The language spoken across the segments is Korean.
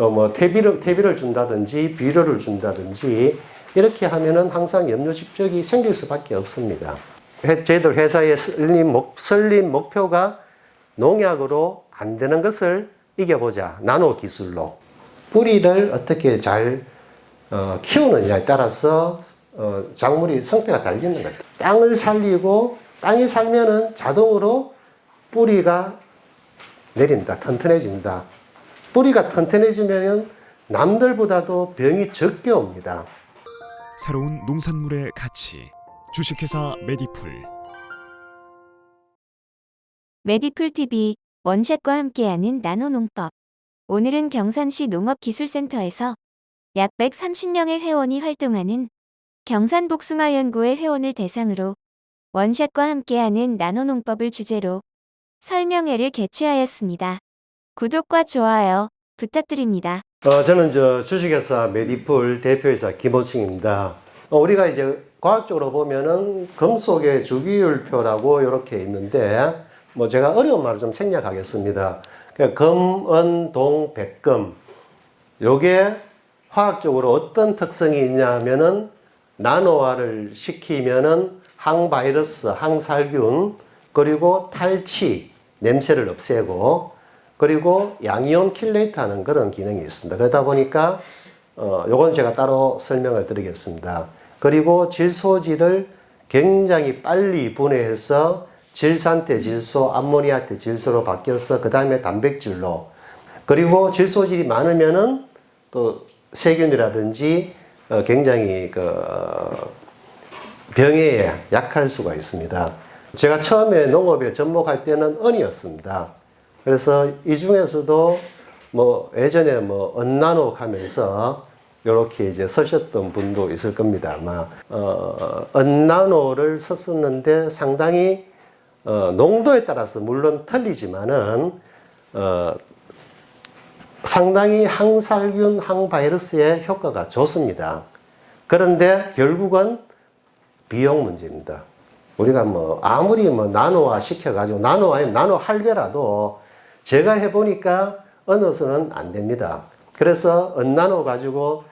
어, 뭐 퇴비를, 퇴비를 준다든지 비료를 준다든지 이렇게 하면은 항상 염료 집적이 생길 수밖에 없습니다. 회- 저희들 회사의 설립, 목, 설립 목표가 농약으로 안 되는 것을 이겨보자. 나노 기술로. 뿌리를 어떻게 잘 어, 키우느냐에 따라서 어, 작물이 성패가 달리는 거다. 땅을 살리고 땅이 살면은 자동으로 뿌리가 내린다. 튼튼해진다. 뿌리가 튼튼해지면 남들보다도 병이 적게 옵니다. 새로운 농산물의 가치 주식회사 메디풀 메디풀 TV 원샷과 함께하는 나노농법. 오늘은 경산시 농업기술센터에서 약 130명의 회원이 활동하는 경산복숭아연구회 회원을 대상으로 원샷과 함께하는 나노농법을 주제로 설명회를 개최하였습니다. 구독과 좋아요 부탁드립니다. 어, 저는 저 주식회사 메디풀 대표이사 김호승입니다. 어, 우리가 이제 과학적으로 보면은 금속의 주기율표라고 이렇게 있는데 뭐 제가 어려운 말을 좀 생략하겠습니다. 그러니까 금, 은, 동, 백금. 요게 화학적으로 어떤 특성이 있냐 하면은 나노화를 시키면은 항바이러스, 항살균, 그리고 탈취, 냄새를 없애고 그리고 양이온 킬레이트 하는 그런 기능이 있습니다. 그러다 보니까 어, 요건 제가 따로 설명을 드리겠습니다. 그리고 질소질을 굉장히 빨리 분해해서 질산태 질소, 암모니아태 질소로 바뀌어서 그 다음에 단백질로 그리고 질소질이 많으면은 또 세균이라든지 어, 굉장히 그 어, 병에 약할 수가 있습니다. 제가 처음에 농업에 접목할 때는 은이었습니다. 그래서 이 중에서도 뭐 예전에 뭐 언나노 하면서 이렇게 이제 쓰셨던 분도 있을 겁니다. 아마 어, 언나노를 썼었는데 상당히 어, 농도에 따라서 물론 틀리지만은 어, 상당히 항살균, 항바이러스에 효과가 좋습니다. 그런데 결국은 비용 문제입니다. 우리가 뭐 아무리 뭐 나노화 시켜가지고 나노 아니면 나노 할배라도 제가 해보니까 언어서는 안 됩니다. 그래서 언나노 가지고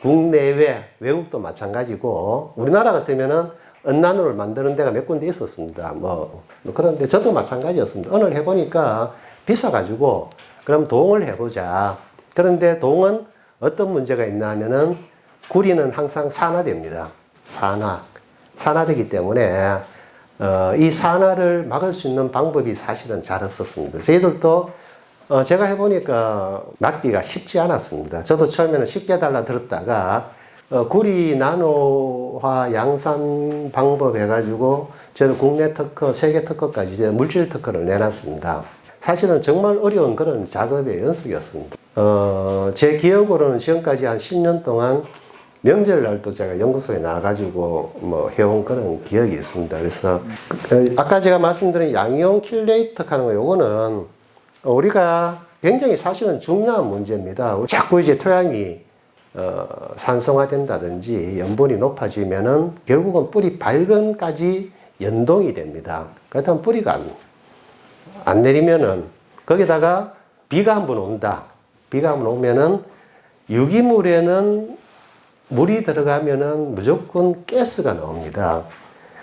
국내외 외국도 마찬가지고 우리나라 같으면은 언나노를 만드는 데가 몇 군데 있었습니다. 뭐 그런데 저도 마찬가지였습니다. 언어를 해보니까 비싸가지고 그럼 동을 해보자. 그런데 동은 어떤 문제가 있나 하면은 구리는 항상 산화됩니다. 산화. 산화되기 때문에 어, 이 산화를 막을 수 있는 방법이 사실은 잘 없었습니다. 저희들도 어, 제가 해보니까 막기가 쉽지 않았습니다. 저도 처음에는 쉽게 달라 들었다가 어, 구리 나노화 양산 방법 해가지고 저도 국내 특허, 세계 특허까지 이제 물질 특허를 내놨습니다. 사실은 정말 어려운 그런 작업의 연속이었습니다. 어, 제 기억으로는 지금까지 한 10년 동안 명절날도 제가 연구소에 나가가지고 뭐 해온 그런 기억이 있습니다. 그래서 그, 아까 제가 말씀드린 양이온 킬레이터 하는 거 요거는 우리가 굉장히 사실은 중요한 문제입니다. 자꾸 이제 토양이 어, 산성화된다든지 염분이 높아지면은 결국은 뿌리 발근까지 연동이 됩니다. 그렇다면 뿌리가 안, 안 내리면은 거기다가 비가 한 번 온다. 비가 한 번 오면은 유기물에는 물이 들어가면은 무조건 가스가 나옵니다.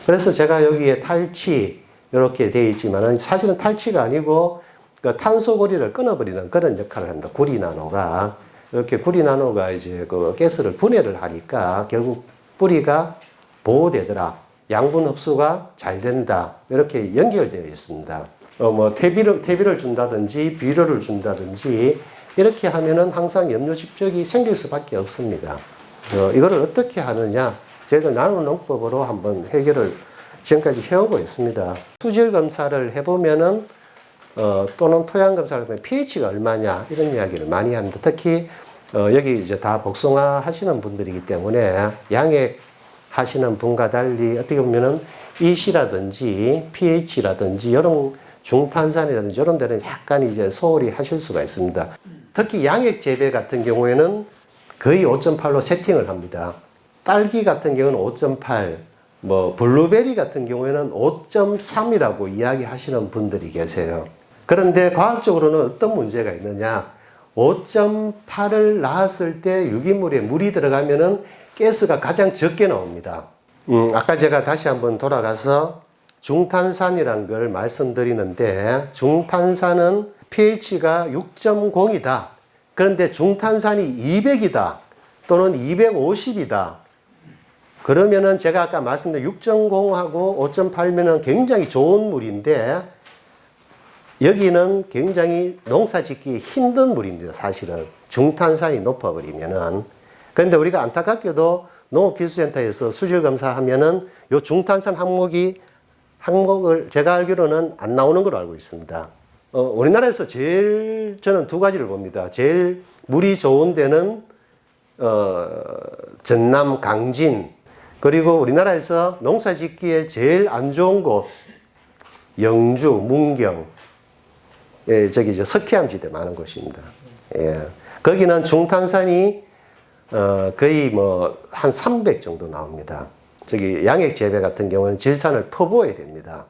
그래서 제가 여기에 탈취 이렇게 되어 있지만은 사실은 탈취가 아니고 그 탄소 고리를 끊어버리는 그런 역할을 합니다. 구리 나노가 이렇게 구리 나노가 이제 그 가스를 분해를 하니까 결국 뿌리가 보호되더라. 양분 흡수가 잘 된다. 이렇게 연결되어 있습니다. 어, 뭐 퇴비를 퇴비를 준다든지 비료를 준다든지 이렇게 하면은 항상 염료 집적이 생길 수밖에 없습니다. 어, 이거를 어떻게 하느냐? 저희도 나누 농법으로 한번 해결을 지금까지 해오고 있습니다. 수질 검사를 해보면은 어, 또는 토양 검사를 해보면 pH가 얼마냐 이런 이야기를 많이 합니다. 특히 어, 여기 이제 다 복숭아 하시는 분들이기 때문에 양액 하시는 분과 달리 어떻게 보면은 EC라든지 pH라든지 이런 중탄산이라든지 이런 데는 약간 이제 소홀히 하실 수가 있습니다. 특히 양액 재배 같은 경우에는 거의 5.8로 세팅을 합니다. 딸기 같은 경우는 5.8, 뭐 블루베리 같은 경우에는 5.3이라고 이야기하시는 분들이 계세요. 그런데 과학적으로는 어떤 문제가 있느냐? 5.8을 낳았을 때 유기물에 물이 들어가면은 가스가 가장 적게 나옵니다. 음, 아까 제가 다시 한번 돌아가서 중탄산이란 걸 말씀드리는데 중탄산은 pH가 6.0이다. 그런데 중탄산이 200이다. 또는 250이다. 그러면은 제가 아까 말씀드린 6.0하고 5.8면은 굉장히 좋은 물인데 여기는 굉장히 농사 짓기 힘든 물입니다. 사실은 중탄산이 높아버리면은 그런데 우리가 안타깝게도 농업기술센터에서 수질 검사하면은 요 중탄산 항목이 항목을 제가 알기로는 안 나오는 걸로 알고 있습니다. 어, 우리나라에서 제일 저는 두 가지를 봅니다. 제일 물이 좋은 데는 어, 전남 강진 그리고 우리나라에서 농사 짓기에 제일 안 좋은 곳 영주 문경 예, 저기 이제 석회암 지대 많은 곳입니다. 예. 거기는 중탄산이 어, 거의 뭐 한 300 정도 나옵니다. 저기 양액 재배 같은 경우는 질산을 퍼부어야 됩니다.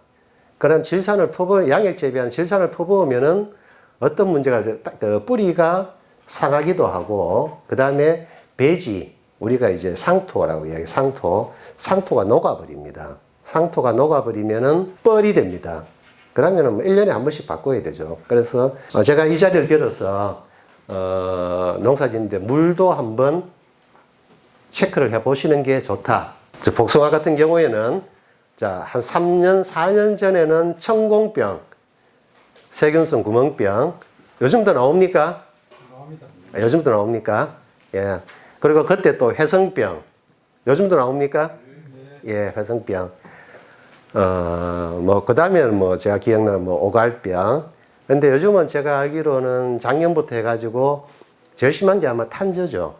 그런 질산을 퍼부 양액 재배한 질산을 퍼부으면은 어떤 문제가 있어요? 딱그 뿌리가 상하기도 하고 그 다음에 배지 우리가 이제 상토라고 이야기 상토 상토가 녹아버립니다. 상토가 녹아버리면은 뻘이 됩니다. 그러면은 뭐 1년에 한 번씩 바꿔야 되죠. 그래서 어, 제가 이 자리를 빌어서 어, 농사 짓는데 물도 한번 체크를 해 보시는 게 좋다. 저 복숭아 같은 경우에는 자, 한 3년, 4년 전에는 천공병, 세균성 구멍병, 요즘도 나옵니까? 나옵니다. 아, 요즘도 나옵니까? 예. 그리고 그때 또 회성병, 요즘도 나옵니까? 예, 회성병. 어, 뭐, 그 다음에는 뭐, 제가 기억나는 뭐, 오갈병. 근데 요즘은 제가 알기로는 작년부터 해가지고 제일 심한 게 아마 탄저죠.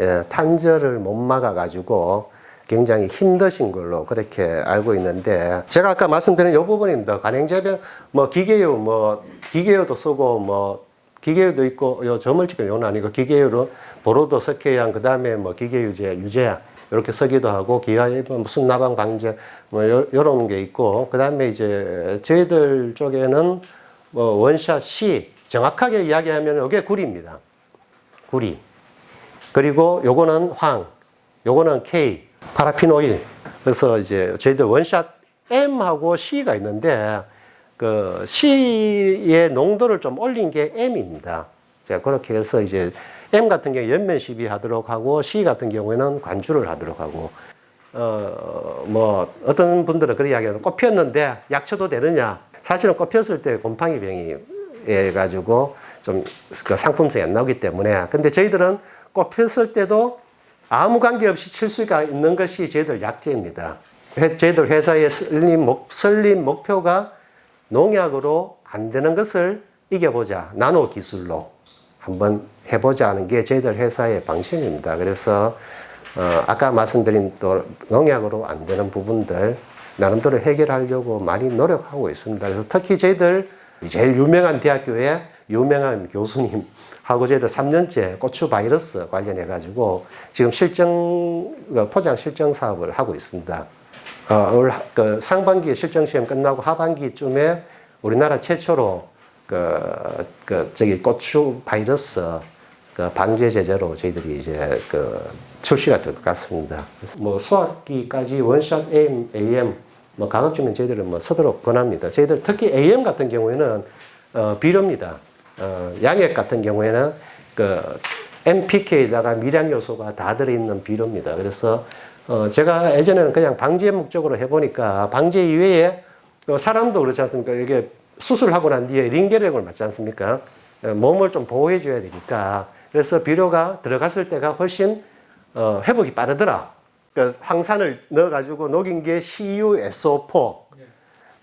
예, 탄저를 못 막아가지고 굉장히 힘드신 걸로 그렇게 알고 있는데 제가 아까 말씀드린 이 부분입니다. 간행재배, 뭐, 기계유, 뭐, 기계유도 쓰고, 뭐, 기계유도 있고, 요 점을 찍은 요는 아니고, 기계유로 보로도 석회양, 그 다음에 뭐, 기계유제, 유제약, 이렇게 쓰기도 하고, 기아에 무슨 나방 방제, 뭐, 요, 요런 게 있고, 그 다음에 이제 저희들 쪽에는 뭐, 원샷 C, 정확하게 이야기하면 이게 구리입니다. 구리. 그리고 요거는 황, 요거는 K, 파라핀 오일. 그래서 이제 저희들 원샷 M하고 C가 있는데 그 C의 농도를 좀 올린 게 M입니다. 제가 그렇게 해서 이제 M 같은 경우 연면 시비 하도록 하고 C 같은 경우에는 관주를 하도록 하고 어 뭐 어떤 분들은 그런 이야기하는 꽃 피었는데 약 쳐도 되느냐? 사실은 꽃 피었을 때 곰팡이 병이 해 가지고 좀그 상품성이 안 나오기 때문에 근데 저희들은 꽃 폈을 때도 아무 관계 없이 칠 수가 있는 것이 저희들 약제입니다. 회- 저희들 회사의 설립, 목, 설립 목표가 농약으로 안 되는 것을 이겨보자. 나노 기술로 한번 해보자 하는 게 저희들 회사의 방식입니다. 그래서, 어, 아까 말씀드린 또 농약으로 안 되는 부분들 나름대로 해결하려고 많이 노력하고 있습니다. 그래서 특히 저희들 제일 유명한 대학교에 유명한 교수님 하고 저희들 3년째 고추 바이러스 관련해 가지고 지금 실정 그 포장 실정 사업을 하고 있습니다. 어, 올 하- 그 상반기 실정 시험 끝나고 하반기쯤에 우리나라 최초로 그, 그 저기 고추 바이러스 그 방제 제재로 저희들이 이제 그 출시가 될 것 같습니다. 뭐 수학기까지 원샷 AM, AM 뭐 가급적이면 저희들은 뭐 서도록 권합니다. 저희들 특히 AM 같은 경우에는 어, 비료입니다. 어, 양액 같은 경우에는 그 NPK에다가 미량 요소가 다 들어있는 비료입니다. 그래서 어, 제가 예전에는 그냥 방제 목적으로 해보니까 방제 이외에 어, 사람도 그렇지 않습니까? 이게 수술하고 난 뒤에 링게력을 맞지 않습니까? 어, 몸을 좀 보호해 줘야 되니까. 그래서 비료가 들어갔을 때가 훨씬 어, 회복이 빠르더라. 그 황산을 넣어가지고 녹인 게 CuSO4.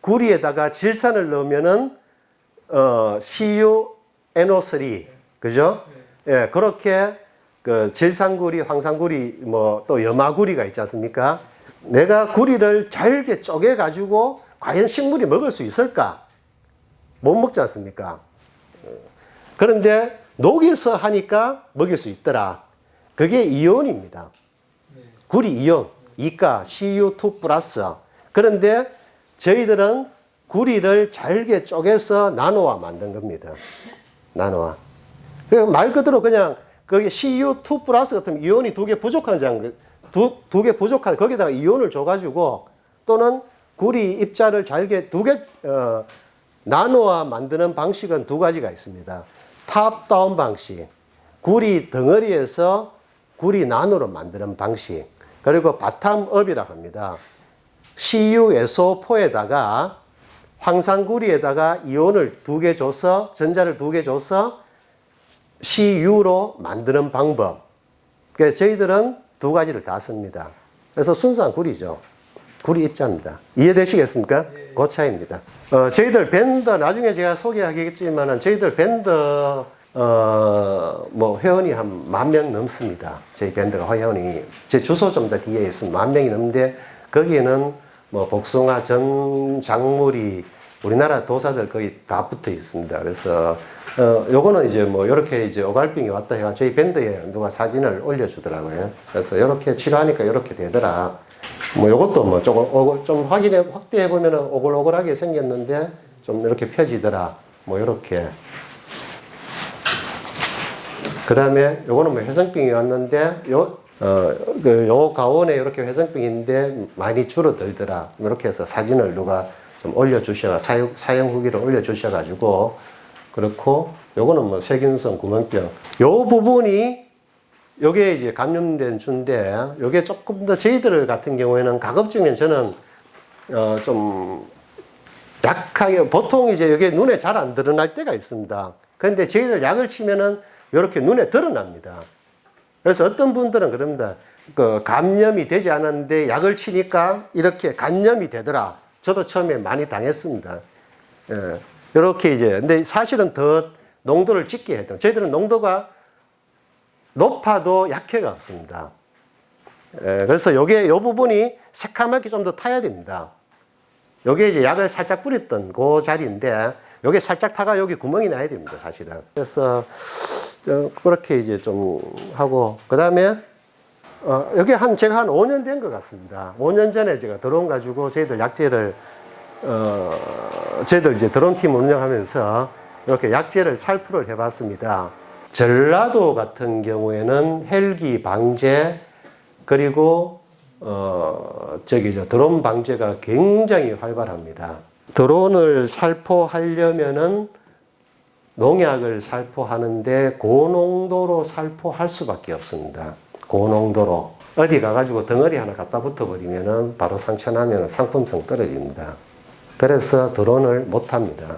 구리에다가 질산을 넣으면은 어, CuNO3. 그죠? 예, 그렇게 그 질산구리, 황산구리, 뭐 또 염화구리가 있지 않습니까? 내가 구리를 잘게 쪼개 가지고 과연 식물이 먹을 수 있을까? 못 먹지 않습니까? 그런데 녹여서 하니까 먹일 수 있더라. 그게 이온입니다. 구리 이온, 이가 CU2 플러스. 그런데 저희들은 구리를 잘게 쪼개서 나노화 만든 겁니다. 그말 그대로 그냥 거기 CU2 플러스 같은 이온이 두 개 부족한 장, 두, 두 개 부족한, 거기다가 이온을 줘가지고 또는 구리 입자를 잘게 두 개, 어, 나노화 만드는 방식은 두 가지가 있습니다. 탑다운 방식, 구리 덩어리에서 구리 나노로 만드는 방식, 그리고 바텀업이라고 합니다. CuSO4에다가 황산구리에다가 이온을 두 개 줘서, 전자를 두 개 줘서 CU로 만드는 방법. 그래서 저희들은 두 가지를 다 씁니다. 그래서 순수한 구리죠. 구리 입자입니다. 이해되시겠습니까? 그 차이입니다. 어, 저희들 밴더, 나중에 제가 소개하겠지만은 저희들 밴더, 어, 뭐, 회원이 한 만 명 넘습니다. 저희 밴드가 회원이. 제 주소 좀 더 뒤에 있으면 만 명이 넘는데, 거기에는 뭐, 복숭아 전 작물이 우리나라 도사들 거의 다 붙어 있습니다. 그래서, 어, 요거는 이제 뭐, 요렇게 이제 오갈빙이 왔다 해가 저희 밴드에 누가 사진을 올려주더라고요. 그래서 요렇게 치료하니까 요렇게 되더라. 뭐 요것도 뭐 조금 오글- 좀 확인해 확대해 보면은 오글오글하게 생겼는데 좀 이렇게 펴지더라. 뭐 요렇게. 그 다음에 요거는 뭐 회생병이 왔는데 요 어, 그, 요 가온에 이렇게 회생병인데 많이 줄어들더라. 이렇게 해서 사진을 누가 좀 올려주셔, 사용, 사용 후기를 올려주셔가지고, 그렇고, 요거는 뭐 세균성 구멍병. 요 부분이 요게 이제 감염된 주인데, 요게 조금 더 저희들 같은 경우에는 가급적이면 저는, 어, 좀, 약하게, 보통 이제 이게 눈에 잘 안 드러날 때가 있습니다. 그런데 저희들 약을 치면은 이렇게 눈에 드러납니다. 그래서 어떤 분들은 그럽니다. 그 감염이 되지 않았는데 약을 치니까 이렇게 감염이 되더라. 저도 처음에 많이 당했습니다. 예. 이렇게 이제, 근데 사실은 더 농도를 찍게 했던. 저희들은 농도가 높아도 약해가 없습니다. 예, 그래서 요게, 요 부분이 새카맣게 좀 더 타야 됩니다. 요게 이제 약을 살짝 뿌렸던 그 자리인데, 요게 살짝 타가 여기 구멍이 나야 됩니다, 사실은. 그래서, 어, 그렇게 이제 좀 하고, 그 다음에, 어, 여기 한, 제가 한 5년 된 것 같습니다. 5년 전에 제가 드론 가지고 저희들 약재를, 어, 저희들 이제 드론 팀 운영하면서 이렇게 약재를 살포를 해봤습니다. 전라도 같은 경우에는 헬기 방제, 그리고, 어, 저기 저 드론 방제가 굉장히 활발합니다. 드론을 살포하려면은 농약을 살포하는데 고농도로 살포할 수밖에 없습니다. 고농도로. 어디 가가지고 덩어리 하나 갖다 붙어버리면은 바로 상처나면 상품성 떨어집니다. 그래서 드론을 못합니다.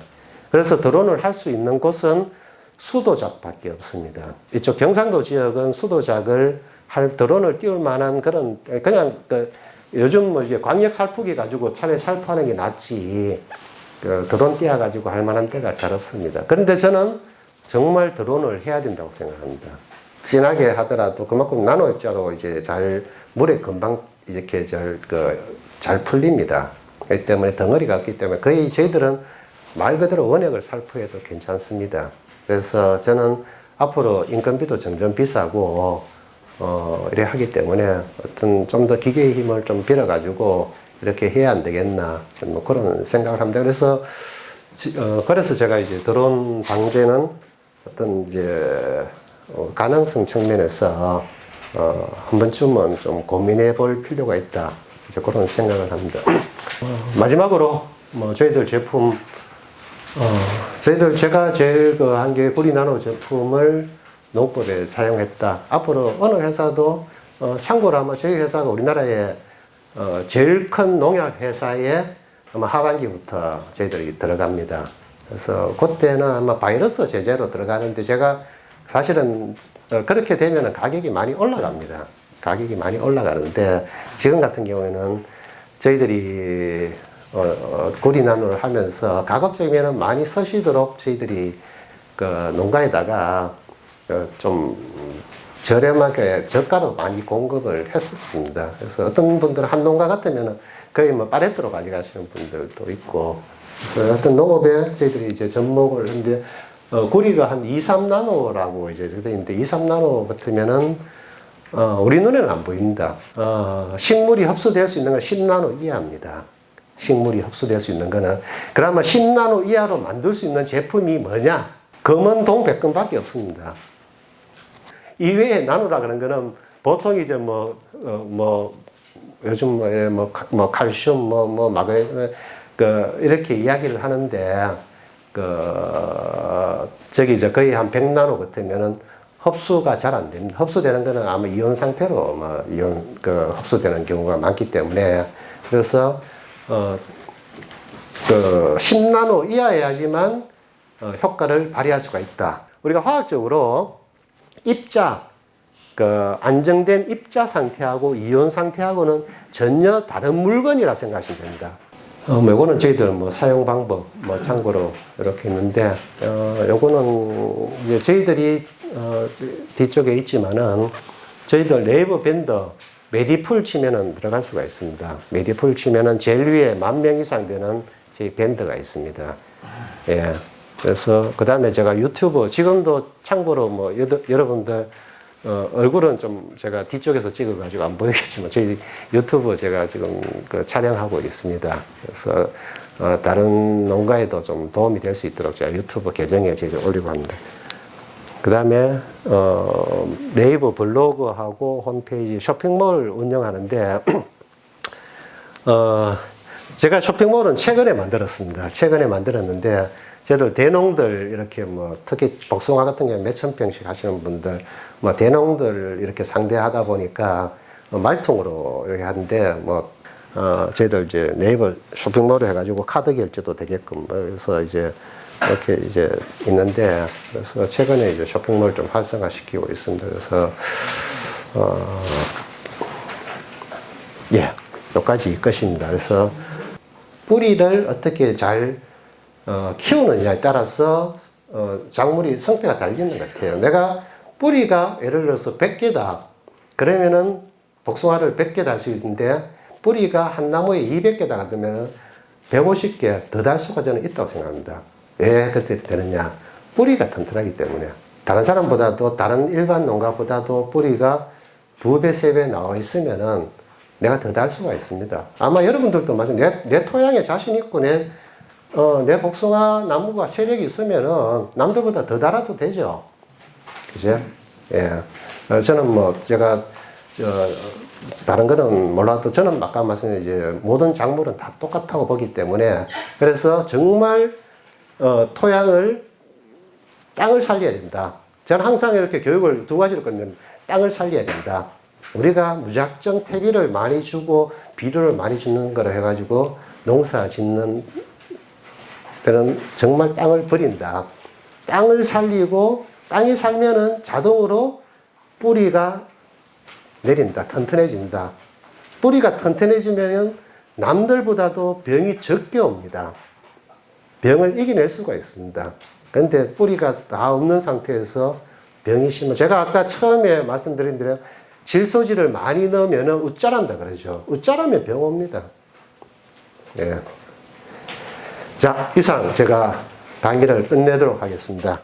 그래서 드론을 할 수 있는 곳은 수도작밖에 없습니다. 이쪽 경상도 지역은 수도작을 할 드론을 띄울 만한 그런 그냥 그 요즘 뭐 이제 광역 살포기 가지고 차라리 살포하는 게 낫지 그 드론 띄어가지고 할 만한 데가 잘 없습니다. 그런데 저는 정말 드론을 해야 된다고 생각합니다. 진하게 하더라도 그만큼 나노 입자로 이제 잘 물에 금방 이렇게 잘, 그, 잘 풀립니다. 그렇기 때문에 덩어리가 없기 때문에 거의 저희들은 말 그대로 원액을 살포해도 괜찮습니다. 그래서 저는 앞으로 인건비도 점점 비싸고 어, 이래 하기 때문에 어떤 좀 더 기계의 힘을 좀 빌어가지고 이렇게 해야 안 되겠나 뭐 그런 생각을 합니다. 그래서 지- 어, 그래서 제가 이제 드론 방제는 어떤 이제 어, 가능성 측면에서 어, 한 번쯤은 좀 고민해 볼 필요가 있다. 이제 그런 생각을 합니다. 어, 마지막으로 뭐 저희들 제품 어, 저희들 제가 제일 그한개 구리 나노 제품을 농법에 사용했다. 앞으로 어느 회사도 어, 참고로 아마 저희 회사가 우리나라에 어, 제일 큰 농약 회사에 아마 하반기부터 저희들이 들어갑니다. 그래서 그때는 아마 바이러스 제재로 들어가는데 제가 사실은 어, 그렇게 되면 가격이 많이 올라갑니다. 가격이 많이 올라가는데 지금 같은 경우에는 저희들이 어, 어, 구리 나노를 하면서 가급적이면 많이 쓰시도록 저희들이 그 농가에다가 어, 좀 저렴하게 저가로 많이 공급을 했었습니다. 그래서 어떤 분들은 한 농가 같으면 거의 뭐 파레트로 가져가시는 분들도 있고 그래서 어떤 농업에 저희들이 이제 접목을 했는데 어, 구리가 한 2, 3나노라고 이제 되어 있는데 2, 3나노 같으면은 어, 우리 눈에는 안 보입니다. 어, 식물이 흡수될 수 있는 건 10나노 이하입니다. 식물이 흡수될 수 있는 거는 그러면 10나노 이하로 만들 수 있는 제품이 뭐냐? 검은 동 백금밖에 없습니다. 이외에 나누라 그런 거는 보통 이제 뭐, 어, 뭐, 요즘 뭐, 예, 뭐, 카- 뭐 칼슘, 뭐, 뭐, 마그네, 그, 이렇게 이야기를 하는데, 그, 저기 이제 거의 한 100나노 같으면은 흡수가 잘 안 됩니다. 흡수되는 거는 아마 이온 상태로 뭐, 이온, 그, 흡수되는 경우가 많기 때문에, 그래서, 어, 그 10나노 이하여야지만 어, 효과를 발휘할 수가 있다. 우리가 화학적으로 입자, 그 안정된 입자 상태하고 이온 상태하고는 전혀 다른 물건이라 생각하시면 됩니다. 어, 뭐 요거는 저희들 뭐 사용 방법 뭐 참고로 이렇게 있는데, 어, 요거는 이제 저희들이 어, 뒤쪽에 있지만은 저희들 네이버 밴더 메디풀 치면은 들어갈 수가 있습니다. 메디풀 치면은 제일 위에 만 명 이상 되는 저희 밴드가 있습니다. 예. 그래서 그 다음에 제가 유튜브 지금도 참고로 뭐 여러, 여러분들 어, 얼굴은 좀 제가 뒤쪽에서 찍어가지고 안 보이겠지만 저희 유튜브 제가 지금 그 촬영하고 있습니다. 그래서 어, 다른 농가에도 좀 도움이 될 수 있도록 제가 유튜브 계정에 제가 올리고 합니다. 그 다음에 어, 네이버 블로그하고 홈페이지 쇼핑몰 운영하는데 어, 제가 쇼핑몰은 최근에 만들었습니다. 최근에 만들었는데 저들 대농들 이렇게 뭐 특히 복숭아 같은 경우 몇천 평씩 하시는 분들 뭐 대농들 이렇게 상대하다 보니까 어, 말통으로 이렇게 하는데 뭐 어, 저희들 이제 네이버 쇼핑몰을 해가지고 카드 결제도 되게끔 뭐 그래서 이제 이렇게 이제 있는데 그래서 최근에 이제 쇼핑몰 좀 활성화시키고 있습니다. 그래서 어, 예, 여기까지 일 것입니다. 그래서 뿌리를 어떻게 잘 어, 키우느냐에 따라서 어, 작물이 성패가 달리는 것 같아요. 내가 뿌리가 예를 들어서 100개다. 그러면은 복숭아를 100개 달 수 있는데 뿌리가 한 나무에 200개 달으면 150개 더 달 수가 저는 있다고 생각합니다. 왜 그렇게 되느냐? 뿌리가 튼튼하기 때문에 다른 사람보다도 다른 일반 농가보다도 뿌리가 두 배, 세 배 나와 있으면은 내가 더 달 수가 있습니다. 아마 여러분들도 마찬 내, 내 토양에 자신 있고 내, 어, 내 복숭아 나무가 세력이 있으면은 남들보다 더 달아도 되죠. 그죠? 예. 어, 저는 뭐 제가 저, 다른 거는 몰라도 저는 아까 말씀드린 이제 모든 작물은 다 똑같다고 보기 때문에 그래서 정말 어, 토양을 땅을 살려야 된다. 저는 항상 이렇게 교육을 두 가지로 끊는 땅을 살려야 된다. 우리가 무작정 퇴비를 많이 주고 비료를 많이 주는 거로 해가지고 농사 짓는 때는 정말 땅을 버린다. 땅을 살리고 땅이 살면은 자동으로 뿌리가 내린다. 튼튼해진다. 뿌리가 튼튼해지면 남들보다도 병이 적게 옵니다. 병을 이겨낼 수가 있습니다. 근데 뿌리가 다 없는 상태에서 병이 심해. 제가 아까 처음에 말씀드린 대로 질소지를 많이 넣으면 웃자란다 그러죠. 웃자라면 병 옵니다. 예. 자, 이상 제가 강의를 끝내도록 하겠습니다.